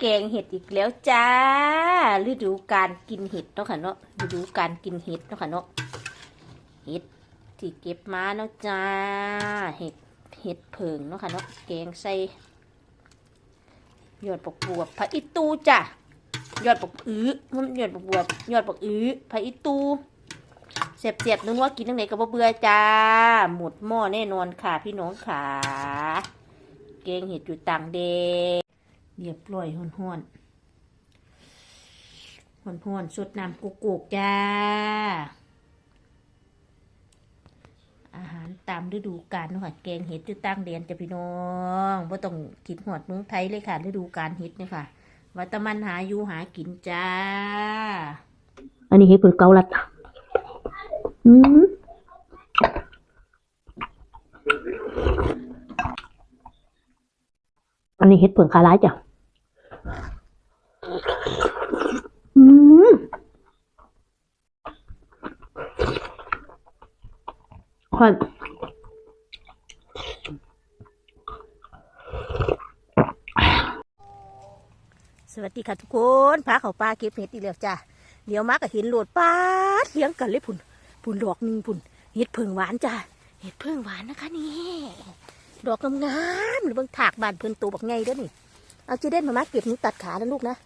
แกงเห็ดอีกแล้วจ้า ฤดูการกินเห็ดเนาะค่ะเนาะ ฤดูการกินเห็ดเนาะค่ะเนาะ เห็ดที่เก็บมาเนาะจ้า เห็ดเห็ดเผิงเนาะค่ะเนาะ แกงใส่ยอดปกบวบผักอีตูจ้ะยอดปกอื้อยอดปกบวบยอดปกอื้อผักอีตูเสียบๆนึกว่ากินตั้งไหนก็บเบื่อจ้า หมดหม้อแน่นอนค่ะพี่น้องขาแกงเห็ดอยู่ต่างแด เรียบร้อยห่อนห่อนห่อนห่อนๆสดน้ำกุกกุกจ้า อาหารตามฤดูกาลนะค่ะแกงเห็ดอยู่ตั้งเดียนจะพี่น้องว่าต้องคิดหอดเมืองไทยเลยค่ะ ฤดูกาลเห็ดเนี่ยค่ะวัตมันหาอยู่หากินจ้า อันนี้เห็ดเผือกเกาลัดอืมอันนี้เห็ดเผือกคาร้ายจ้ะ อืมค่อยสวัสดีค่ะทุกคนพาเขาปลาเก็บเห็ดอีกแล้วจ้ะเดี๋ยวมาก็เห็นโหลดปลาเลี้ยงกันเลยพุ่นพุ่นดอกหนึ่งพุ่นเห็ดเพิงหวานจ้ะเห็ดเพิงหวานนะคะนี่ ดอกงามๆหรือบางถากบานเพิ่นโตบักไงเด้อนี่ เอาเจเด่นมามาเก็บหนูตัดขาแล้วลูกนะ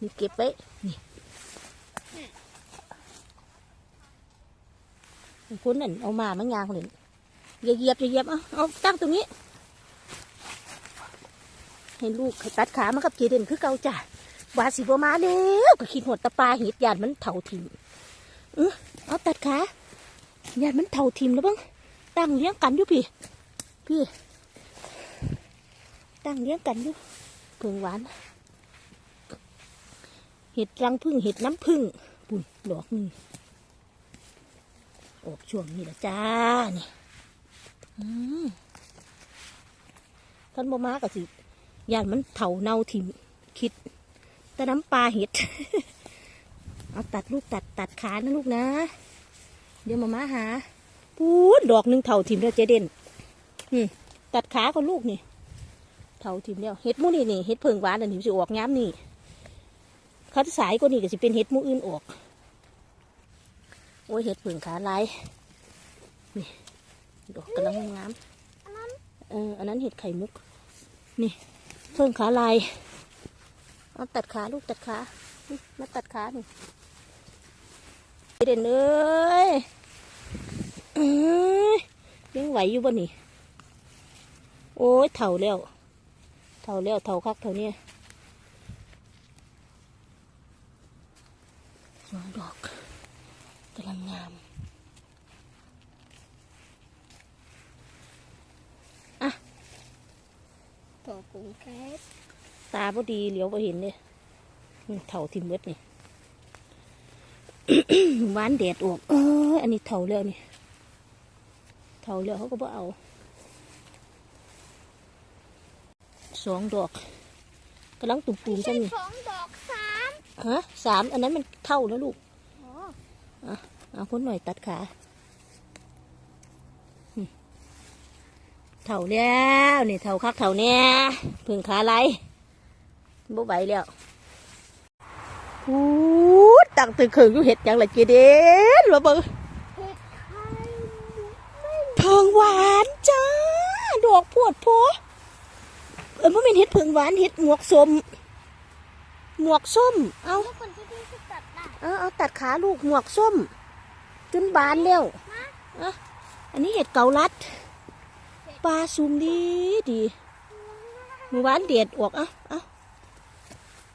นี่เก็บไว้นี่คุณนั่นเอามามันยางเลยอย่าเหยียบอย่าเหยียบเอาเอาตั้งตรงนี้ ให้ลูกให้ตัดขามากับเจเด่นคือเก่าจ้ะวาสิบมาแล้วก็คิดหดตะปลาเห็ดยานมันเท่าทิมเออเอาตัดขายานมันเท่าทิมแล้วบ้างตั้งเลี้ยงกันอยู่พี่ พี่ ตั้งเลี้ยงกันอยู่เพิ่งหวานเห็ดรังพึ่งเห็ดน้ำพึ่งปุ่นดอกนี่ออกช่วงนี้ละจ้านี่ท่านบ่มาก็สิย่านมันเถาเน่าทิมคิด แต่น้ำปลาเห็ด เอาตัดลูกตัดตัดขานะลูกนะ เดี๋ยวมามาหา ปูดดอกหนึ่งเถาทิมแล้วเจเด่นตัดขาก็ลูกนี่ เถาทิมแล้วเห็ดมูนี่นี่เห็ดเพิงหวานอันนี้สิออกย้ำนี่เขาสายก็นี่ก็สิเป็นเห็ดมูอื่นออก โอ้ยเห็ดเผิงขาลายนี่ดอกกำลังงามเอออันนั้นเห็ดไข่มุก นี่เพิ่งขาลายเอาตัดขาลูกตัดขามาตัดขาหน่เด่นเอ้ยเอ้ยยังไหวอยู่บ่นี่ โอ้ยเถ่าแล้ว เถ่าแล้วเถ่าคักเถ่าเนี่ยสองดอกกำลังงามตัวกุ้งแก๊สตาพอดีเหลียวพอเห็นเลยนี่เถาทิมเวดนี่หวานแดดออกเอออันนี้เถาแล้วนี่เถาแล้วเขาก็บ่เอา สองดอกกำลังตุ่มๆจังนี่สองดอกสามฮะสามอันนั้นมันเท่าแล้วลูกโอ้เอาคนหน่อยตัดขาหึเท่าแล้วนี่เท่าคักเท่าเนี้ยพึ่งขาไหลบ่ไหวแล้วพูดตั้งตื่นเคืองอยู่เห็ดหยังละเจเด็นว่าเบิ่งเห็ดไข่มุกไม่เพิงหวานจ้าดอกพวดโพ เออบ่แม่นเห็ดเพิงหวานเห็ดหมวกส้มหมวกส้ม เอาแล้วคนที่นี่คือตัดได้เอาเอาตัดขาลูกหมวกส้ม จนบานแล้วอะอันนี้เห็ดเกาลัดปลาซุ่มดีดีมือหวานเด็ดออกอะอะ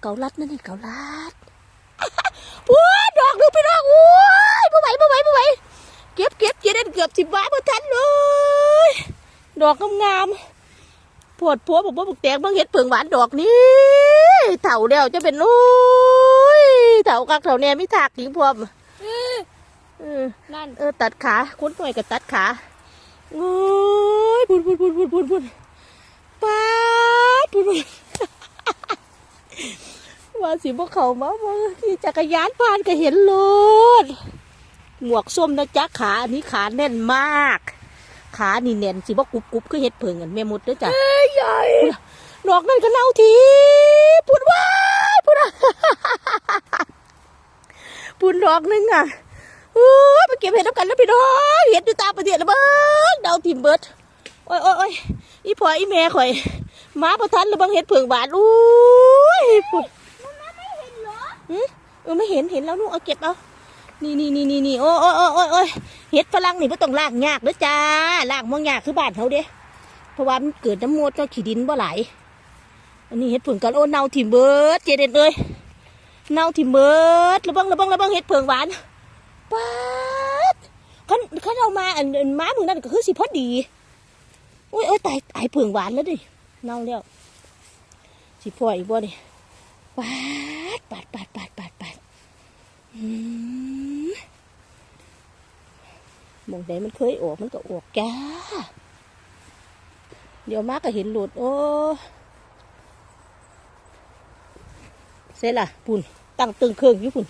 เกาลัดนั่นเห็ดเกาลัดโอ้ยดอกหนึงพี่น้องโอ้ยไม่ไหวไม่ไหวไม่ไหวเก็บเก็บเจเด็นเกือบสิบบาทพอทันเลย ดอกงามๆ ปวดผัวบอกว่าบุกแตงบางเห็ดเผิงหวานดอกนี้เถ่าแล้วจะเป็นโอ้ยเถ่ากักเถ่าแน่ไม่ถากทิ้งพร้อมเออนั่นเออตัดขาคุ้นหน่อยกับตัดขาโอ้ยพุ่นพุ่นพุ่นพุ่นพุ่นพุ่นป้าดพุ่นพุ่นว่าสิพวกเขามาว่าขี่จักรยานผ่านก็เห็นรถหมวกส้มนะจ๊ะขาอันนี้ขาแน่นมาก ขานี่แน่นสิบ่กรุบกรุบคือเห็ดเผิงกันแม่มดเด้อจ้ะใหญ่ดอกนั่นก็เน่าทีปุ่นว้ายปุ่นอะปุ่นดอกหนึงอะอู้ยไปเก็บเห็ดแล้วกันแล้วพี่น้องเห็ดอยู่ตามประเทศแล้วเบิ้งดาวทิมเบิดโอ้ยโอ้ยโอ้ยอีพ่ออีแม่ข่อยมาประทันแล้วเบังเห็ดเผืองบาดอู้ยปุ่นมันไม่เห็นเหรอหืมเออไม่เห็นเห็นแล้วลูกเอาเก็บเอา นี่นี่นี่นี่นี่โอ้ยโอ้ยโอ้ยโอ้ยโอ้เห็ดฝรั่งนี่ไม่ต้องลางยากเด้อจ้าลางมองยากคือบ้านเขาเด้เพราะว่ามันเกิดน้ำมดก็ขี้ดินบ่ไหลอันนี้เห็ดผงกันโอ้เน่าถิ่มเบิร์ดเจเด็ดเลยเน่าถิ่มเบิร์ดระบังระบังระบังเห็ดเผงหวานป๊าดขันขันเอามาอันอันม้ามือนั่นก็คือสิพอดีโอ้ยโอ้ยตายตายเผงหวานแล้วดิเน่าแล้วสิพ่ออีกบ่เนี่ยปาดปาดปาดปาดปาดปาดอืม มองใดมันเคยออกมันก็ออกจ้า เดี๋ยวมาก็เห็นหลุดโอ้เสร็จละปุ่นตั้งตึงเครื่องอยู่ปุ่น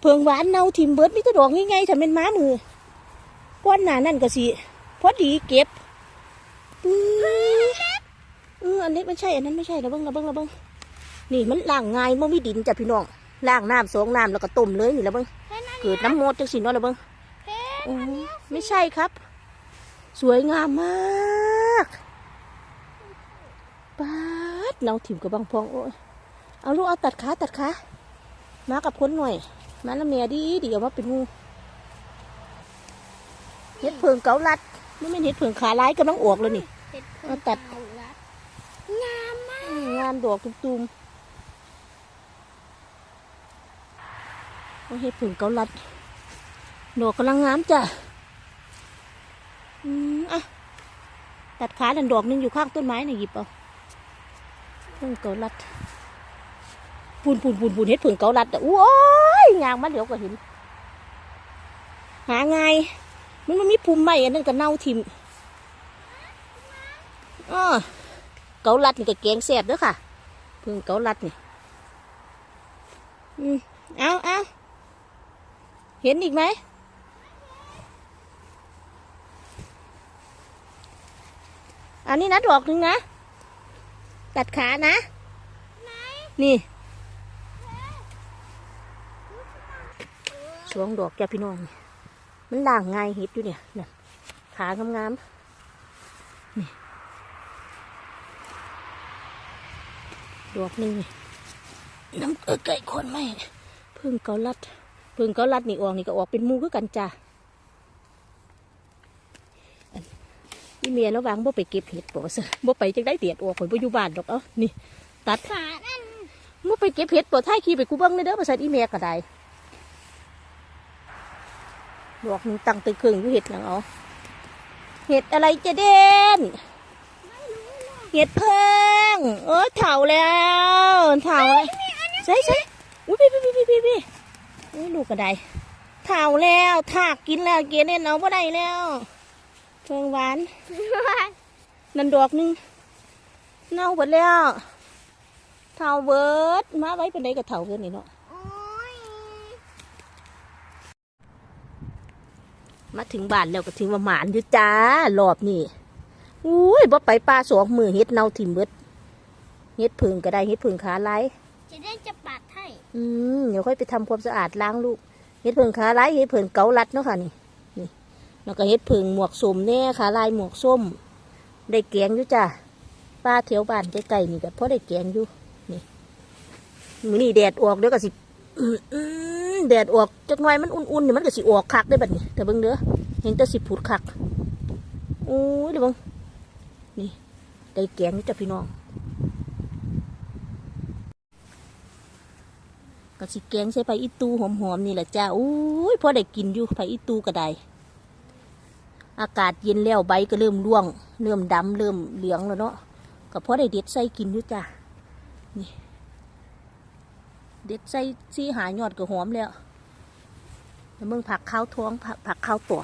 เพิงหวานเนาทิมเบิร์ดนี่ก็ดอกง่ายๆถ้าเป็นม้ามือก้อนหนานั่นก็สิพอดีเก็บปื้อเอออันนี้ไม่ใช่อันนั้นไม่ใช่ระเบิงระเบิงระเบิงนี่มันล้างง่ายมันมีดินจ้ะพี่น้องล้างน้ำสองน้ำแล้วก็ต้มเลยนี่แหละเบิ้งเกิดน้ำมดจังสิเนาะละเบิ้งเโอ้ไม่ใช่ครับ สวยงามมากปาดเราถิ่มกับบางพองโอ้ยเอาลูกเอาตัดขาตัดขามากับคนหน่อยมาแล้วเมียดีเดี๋ยวมาเป็นงูเห็ดเพิงเกาลัดไม่เป็นเห็ดเพิงขาร้ายกำลังออกเลยนี่เห็ดเอาตัดเอาละงามมากอืมงามดอกตุ่มๆเอาเห็ดเพิงเกาลัด ดอกกำลังงามจ้ะอืมอะตัดขาดันดอกหนึงอยู่ข้างต้นไม้น่ะหยิบเอาเพิ่งเกาลัดปูนปูนปูนปูนเฮ็ดเพิ่งเกาลัดอะโอ้ยยางมาเดี๋ยวก็เห็น หาไงายมันมันมีภูมิใหม่อันนั้นก็เน่าทิมอ้อเกาลัดนี่ก็แกงแซ่บเด้อค่ะเพิ่งเกาลัดนี่อืมเอาเอาเห็นอีกไหม อันนี้นะดอกหนึ่งนะ ตัดขานะ นี่สวงดอกจ้ะพี่น้อง มันด่างง่ายเห็ดอยู่เนี่ยน่ะขางามๆนี่ดอกหนึ่งน้ำเออไก่คนไหมพึ่งเกาลัดพึ่งเกาลัดนี่ออกนี่ก็ออกเป็นมูคือกันจ้ะ เมียระวังบ่ไปเก็บเห็ดบ่ซะบ่ไปจังได้เตียดออกข่อยบ่อยู่บ้านดอกเอ้านี่ ตัดขานั่นบ่ไปเก็บเห็ดบ่ท้ายขี่ไปกูเบิ่งเลยเด้อบ่ซั่อีเมียก็ได้ดอกหนึงตั้งตึกครึ่งอยู่เห็ดหยังเอาเห็ดอะไรจะเด่นเห็ดเพิ่งเออเฒ่าแล้วเฒ่าแล้วใส่ใส่อุ้ยพี่พี่พี่พี่พี่อุ้ยลูกก็ได้เฒ่าแล้วถากกินแล้วเกณฑ์เน่นเอาบ่ได้แล้ว เพิ่งหวาน นั่นดอกหนึง เน่าหมดแล้วเท่าเบิดมาไว้เป็นไดกับเท่าเบิดนี่เนาะโอ้ยมาถึงบ้านแล้วก็ถึงว่าหมานอยู่จ้ารอบนี่อุ้ยบ่ไปปลาสองมือเฮ็ดเน่าถิ่มเบิดเฮ็ดผึ่งก็ได้เฮ็ดผึ่งขาลายจะได้จะปัดให้ อืมเดี๋ยวค่อยไปทำความสะอาดล้างลูกเฮ็ดผึ่งขาลายเฮ็ดผึ่งเกาลัดเนาะค่ะนี่นี่ แล้วก็เฮ็ดผึ่งหมวกส้มแน่ขาลายหมวกส้ม ได้แกงอยู่จ้ะป้าแถวบ้านใกล้ๆนี่ก็พอได้แกงอยู่นี่มือนี้แดดออกเดี๋ยวก็สิแดดออกจักหน่อยมันอุ่นๆเนี่ยมันก็สิออกคักได้บัดนี้แต่เบิ่งเด้อเห็นแต่สิผุดคักโอ้ยเดี๋ยวเบิ่งนี่ได้แกงอยู่จ้ะพี่น้องก็สิแกงใส่ไปอีตูหอมๆนี่แหละจ้าอุ้ยพอได้กินอยู่ไปอีตูก็ได้ อากาศเย็นแล้วใบก็เริ่มร่วง เริ่มดำเริ่มเหลืองแล้วเนาะก็พอได้เด็ดใส่กินอยู่จ้ะนี่เด็ดใส่ซี่หายอดก็หอมแล้วแล้วมึงผักข้าวท้องผักผักข้าวตว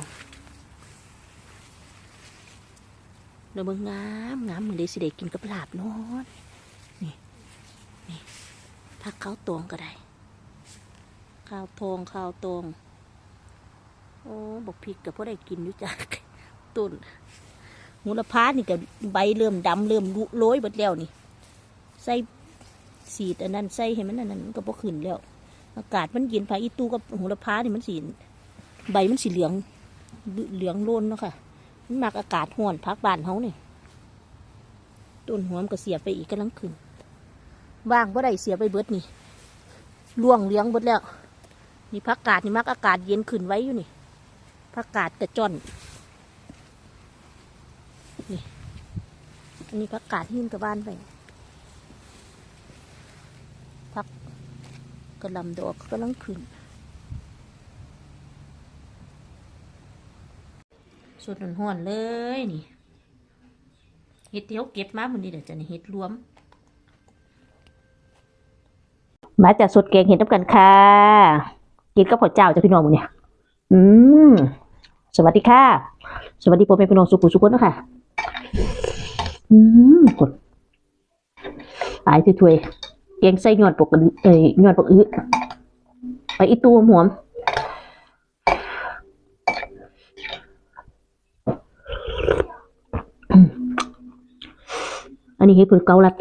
เดี๋ยวมึงงามงามมึงได้สิได้กินกับลาบนอนนี่นี่ผักข้าวตวงก็ได้ข้าวทองข้าวตวงโอ้บอกพริกกับพ่ได้กินอยู่จ้ะ ต้นหูละพานี่กับใบเริ่มดำเริ่มรุโรยหมดแล้วนี่ ใส่สีดอันนั้นใส่ให้มันอันนั้นมันก็บ่ขึ้นแล้ว อากาศมันเย็นพาอีตูกับโหระพานี่มันสีใบมันสีเหลืองเหลืองโลนเนาะค่ะ มันมักอากาศห้อนพักบ้านเฮาเนี่ยต้นหัวมันก็เสียไปอีกกำลังขึ้นว่างบ่ได้เสียไปเบิดนี่ล่วงเลี้ยงเบิดแล้วนี่พักกาดนี่มักอากาศเย็นขึ้นไว้อยู่นี่พักกาดกระจ่อน นี่อันนี้พักกาดหินกับบ้านไปพักกระลำดอกกำลังขึ้นสดห่อนๆเลยนี่เห็ดเที่ยวเก็บมาวันนี้เดี๋ยวจะนี่เห็ดรวม มาจากสดแกงเห็ดน้ำกันค่ะกินกับข้าวเจ้าจ้ะพี่น้องมึงเนี่ยอืมสวัสดีค่ะ สวัสดีพ่อแม่พี่น้องสุขุสุขคนนะคะ อืมกดตายถวยๆแกงไส้หยอดปกเอ้ยหยอดปกอื้อไปอีตัวหอมอืมอันนี้เห็ดเผือเกาลัด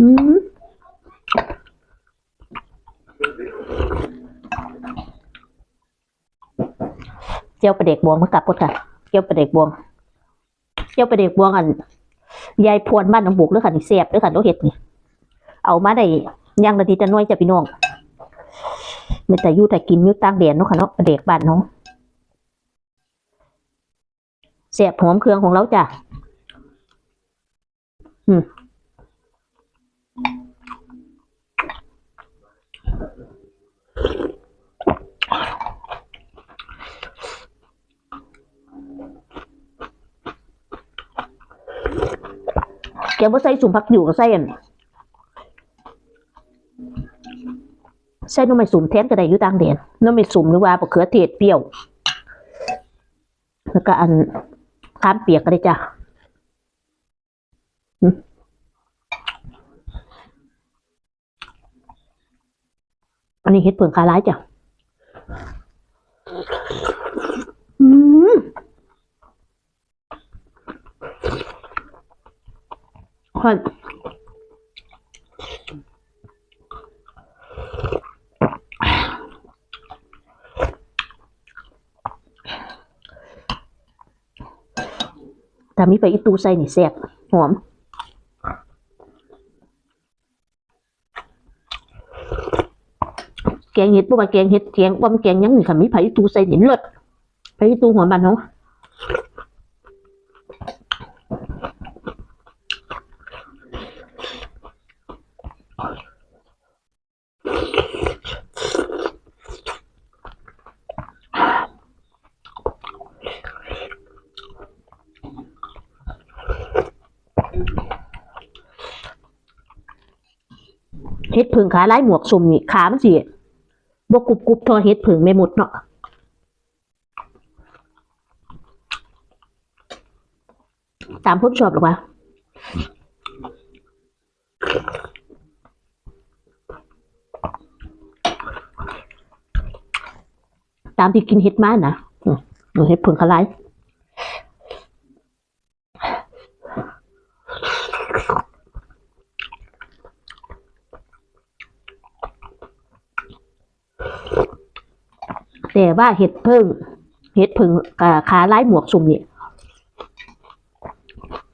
อืมเจียวปลาเด็กบวงมากลับกดค่ะ เจียวปลาเด็กบวง ยวปลาเด็กบวงอันยายพวนบ้านหนองบุกเด้วยค่ะนี่เสียบเด้วยค่ะโลเห็ดนี่เอามาได้ย่างนาทีจะน้อยจะพี่น้องไม่แต่ยู่แต่กินยู่ตั้งเดนเนาะค่ะเนาะปลาเด็กบ้านเนาะเสียบหอมเครื่องของเราจ้ะอืม แกว่าใส่สุ่มพักอยู่กับใส่อันใส่หน้ำไม่สุ่มแทนก็ได้อยู่ต่างแดนหน้ำไม่สุ่มหรือว่าบะเขือเทศเปรี้ยว แล้วก็อันข้ามเปียกก็ได้จ้ะอันนี้เห็ดเผือกคาร้ายจ้ะอืม ฮอนถ้ามีไปอีตูใส่นี่แซ่บหอมแกงเห็ดบ่ว่าแกงเห็ดแกงว่ามแกงยังนี่ค่ะมีไผอีตูใส่นี่เลิศไผอีตูหัวมันเนา เห็ดผึ่งขาไลายหมวกสุ่มนี่ขามันสิบกรุบกรุบทอเห็ดผึ่งไม่หมดเนาะตามผมชอบหรือวะตามที่กินเห็ดมานะอืมเห็ดผึ่งขาไล่าย แต่ว่าเห็ดเพิ่งเห็ดผึ่งขาไลายหมวกสุ่มนี่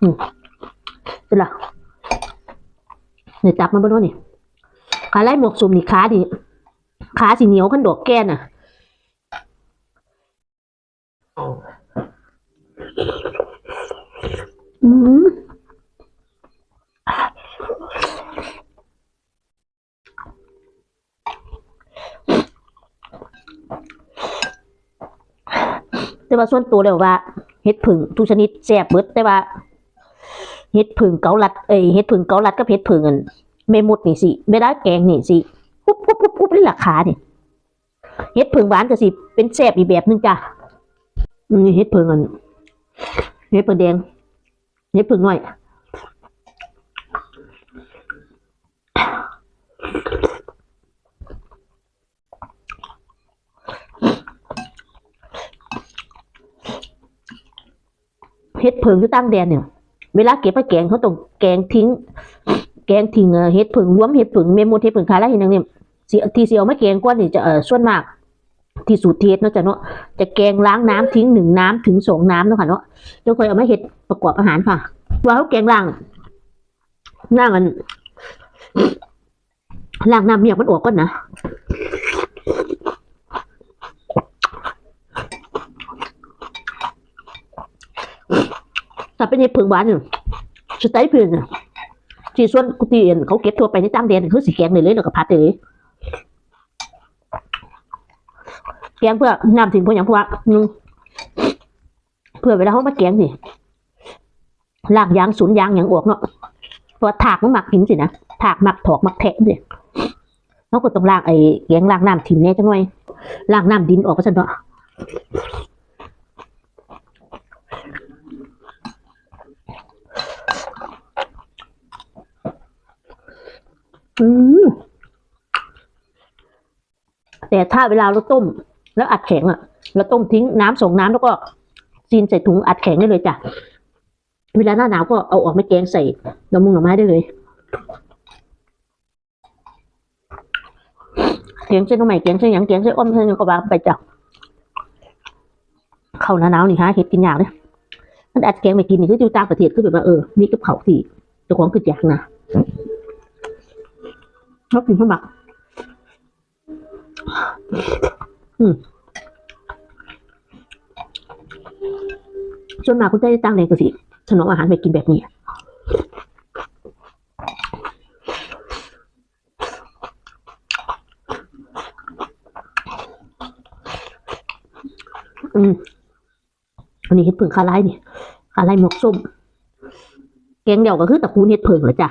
อืมเป็นละเนี่ยจับมันบนนู้นนี่ขาไลายหมวกสุ่มนี่ขาดิขาสีเหนียวขันดอกแก้น่ะอืม แต่ว่าส่วนตัวแล้วว่าเห็ดผึ่งทุกชนิดแซ่บเบิดแต่ว่าเห็ดผึ่งเกาลัดเอ้ยเห็ดผึ่งเกาลัดกับเห็ดผึ่งอันเม่มดนี่สิเวลาแกงนี่สิปุ๊บปุ๊บปุ๊บปุ๊บนี่ราคาเนี่ยเห็ดผึ่งหวานก็สิเป็นแซ่บอีกแบบนึงจ้ะนี่เห็ดผึ่งอันเห็ดผึ่งแดงเห็ดผึ่งน้อย เห็ดเพิงอยู่ตั้งแดนเนี่ย เวลาเก็บไปแกงเขาต้องแกงทิ้ง แกงทิ้งเอ่อเห็ดผึ่งรวมเห็ดผึ่งเมมโมเห็ดผึ่งคาแล้วเห็นอย่างนี้สิที่สิเอามาแกงกว่านี่จะเออส่วนมาก ที่สูตรเทศเนาะจ้ะเนาะจะแกงล้างน้ำทิ้งหนึ่งน้ำถึงสองน้ำเนาะค่ะเนาะเดี๋ยวค่อยเอามาเห็ดประกอบอาหารค่ะว่าเขาแกงล้างล้างกันล้างน้ำเมียกมันออกก่อนนะ ถ้าเป็นเห็ดผึ่งหวานเนี่ยสไตล์เพื่อนเนี่ยที่ส่วนกุฏิเอ็นเขาเก็บทั่วไปในต่างแดนคือสีแกงเลยเลยแล้วก็พัดเลยแกงเพื่อน้ำถึงพราะอย่างพว่าหนึ่งเพื่อเวลาเขามาแกงนี่ลากยางสูนยางอย่างออกเนาะเพราะว่าถากมันหมักกินสินะถากหมักถอกหมักแทะสิเราก็ต้องลากไอ้แกงลากน้ำถิ่มแน่จังหน่อยลากน้ำดินออกก็ซะเนาะ อืมแต่ถ้าเวลาเราต้ม แล้วอัดแข็งอะเราต้มทิ้งน้ำส่งน้ำแล้วก็ซีนใส่ถุงอัดแข็งได้เลยจ้ะเวลาหน้าหนาวก็เอาออกมาแกงใส่ดอกมุงดอกไม้ได้เลยแกงเส้นหน่อไม้แกงเส้นหยังแกงเส้นอ้อมเส้นยังก็วางไปจ้ะเข้าหน้าหนาวนี่ฮะเห็ดกินยากเลยมันอัดแกงไปกินนี่คืออยู่ต่างประเทศคือแบบว่าเออมีกับเขาวที่เจ้าของคืออยากนะ ชอบกินข้าวหมักส่วนมาคุณได้ตั้งแรงกสิถนอมอาหารไปกินแบบนี้อืมอันนี้เห็ดเผิงคาไล่นี่คาไล่หมกส้ม แกงเดี่ยวก็คือตะกูเห็ดเผิงเหรอจ้ะ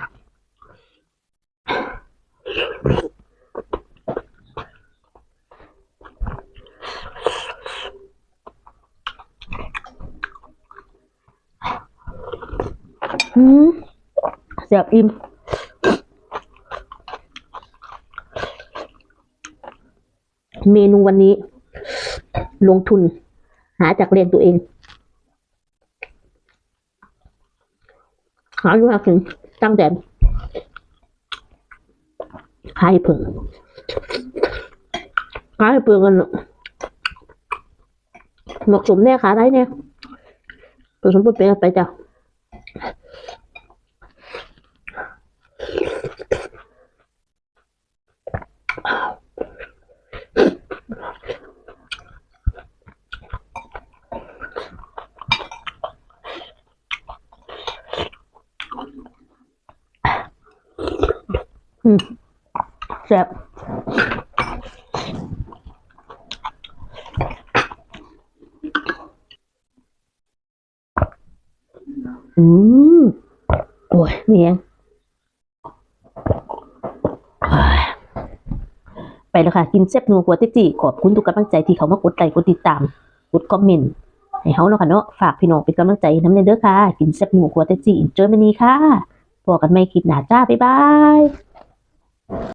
อืม เสียบอิ่มเมนูวันนี้ ลงทุน หาจากเรียนตัวเอง หาดูหาถึงตั้งแต่ขายเพิ่งขายเพิ่งกันหมกสมแน่ขาได้เนี่ยผสมปุ๊บไปจ้ะ แซ่บอืมโอ้ยเมียงเอ้ยไปแล้วค่ะ กินเซ็บนัวหัวเตจิขอบคุณทุกกำลังใจที่เขามากดไลค์กดติดตาม กดคอมเมนต์ให้เขาเนาะค่ะเนาะฝากพี่น้องเป็นกำลังใจน้ำในเด้อค่ะ กินเซ็บนัวหัวเตจิเจอมันนี้ค่ะพบกันใหม่คลิปหน้าจ้า บ๊ายบาย